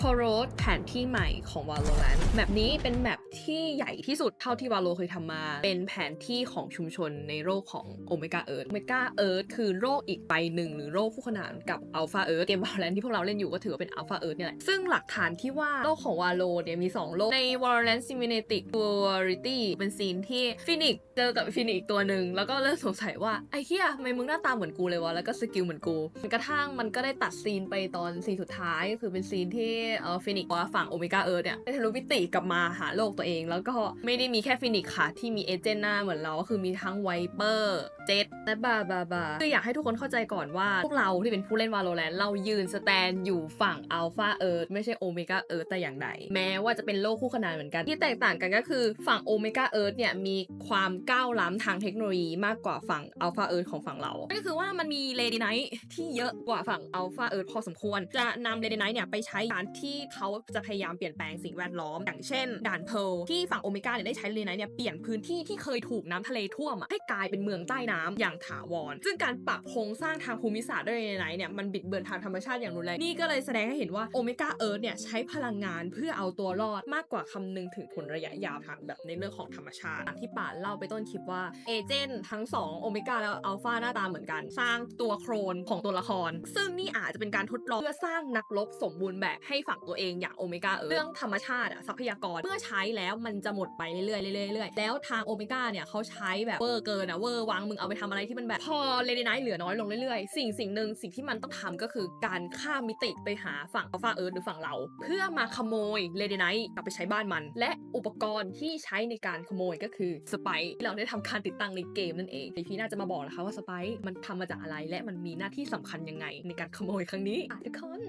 โคโรสแผนที่ใหม่ของ Valorant แมปนี้เป็นแมปที่ใหญ่ที่สุดเท่าที่ Valo เคยทำมา เป็นแผนที่ของชุมชนในโลกของ Omega Earth Omega Earth คือโลกอีกใบหนึ่ง หรือโลกคู่ขนานกับ Alpha Earth เกม Valorant ที่พวกเราเล่นอยู่ก็ถือว่าเป็น Alpha Earth เนี่ยแหละ ซึ่งหลักฐานที่ว่าโลกของ Valo เนี่ยมี 2 โลก ใน Valorant Simulatic Duality เป็นซีนที่ฟินิกเจอกับฟินิกตัวหนึ่งแล้วก็เริ่มสงสัยว่าไอ้เหี้ยทำไมมึงหน้าตาเหมือนกูเลยวะแล้วก็สกิลเหมือนกูจนกระทั่งมันก็ได้ตัดซีนไปตอนซีนสุดท้ายคือเป็นซีนที่เออฟินิกว่าฝั่งโอเมก้าเอิร์เนี่ยได้ทะลุมิติกลับมาหาโลกตัวเอง แล้วก็ไม่ได้มีแค่ฟินิกค่ะ ที่มีเอเจนต์หน้าเหมือนเราก็คือมีทั้งไวเปอร์เจ็ตและบาบาบาคืออยากให้ทุกคนเข้าใจก่อนว่าพวกเราที่เป็นผู้เล่นวาโลแรนเรายืนสแตนอยู่ฝั่งอัลฟาเอิร์ไม่ใช่โอเมก้าเอิร์แต่อย่างใดแม้ว่าจะเป็นโลกคู่ขนานเหมือนกัน ที่แตกต่างกันก็คือฝั่งโอเมก้าเอิร์เนี่ยมีความก้าวล้ำทางเทคโนโลยีมากกว่าฝั่งอัลฟาเอิร์ของฝั่งเราก็คือว่ามันมีเลดีไนท์ที่เยอะกว่าฝั่งอัลฟาเอิร์พอสมควรจะนำเลดีไนท์เนี่ยไปใช้การที่เขาจะพยายามเปลี่ยนแปลงสิ่งแวดล้อม อย่างเช่น ด่านเพลที่ฝั่งโอเมก้าเนี่ยได้ใช้เลดีไนเนี่ยเปลี่ยนพื้นที่ที่เคยถูกน้ำทะเลท่วมให้กลายเป็นเมืองใต้น้ำอย่างถาวร ซึ่งการปรับโครงสร้างทางภูมิศาสตร์ด้วยเลดีไนเนี่ยมันบิดเบือนทางธรรมชาติอย่างรุนแรงนี่ก็เลยแสดงให้เห็นว่าโอเมก้าเอิร์ธเนี่ยใช้พลังงานเพื่อเอาตัวรอดมากกว่าคำนึงถึงผลระยะยาวทางแบบในเรื่องของธรรมชาติที่ป่านเล่าไปต้นคลิปว่าเอเจนต์ทั้ง2โอเมก้าและอัลฟาหน้าตาเหมือนกัน สร้างตัวโครนของตัวละคร ซึ่งนี่อาจจะเป็นการทดลองเพื่อสร้างนักรบสมบูรณ์แบบให้ฝั่งตัวเองอย่างโอเมก้าเอิร์ธเรื่องธรรมชาติอะทรัพยากรเมื่อใช้แล้วมันจะหมดไปเรื่อยๆเรื่อยๆแล้วทางโอเมก้าเนี่ยเขาใช้แบบเวอร์เกินอะเวอร์วังมึงเอาไปทำอะไรที่มันแบบพอเลนไนท์เหลือน้อยลงเรื่อยๆ สิ่งสิ่งหนึ่งสิ่งที่มันต้องทำก็คือการข้ามมิติไปหาฝั่งอัลฟาเอิร์ธหรือฝั่งเรา เพื่อมาขโมยเลนไนท์กลับไปใช้บ้านมัน และอุปกรณ์ที่ใช้ในการขโมยก็คือสไปที่เราได้ทำการติดตั้งในเกมนั่นเองในพี่น่าจะมาบอกนะคะว่าสไปมันทำมาจากอะไรและมันมีหน้าที่สำคัญยังไงในการขโมยครั้งนี้ทุกคน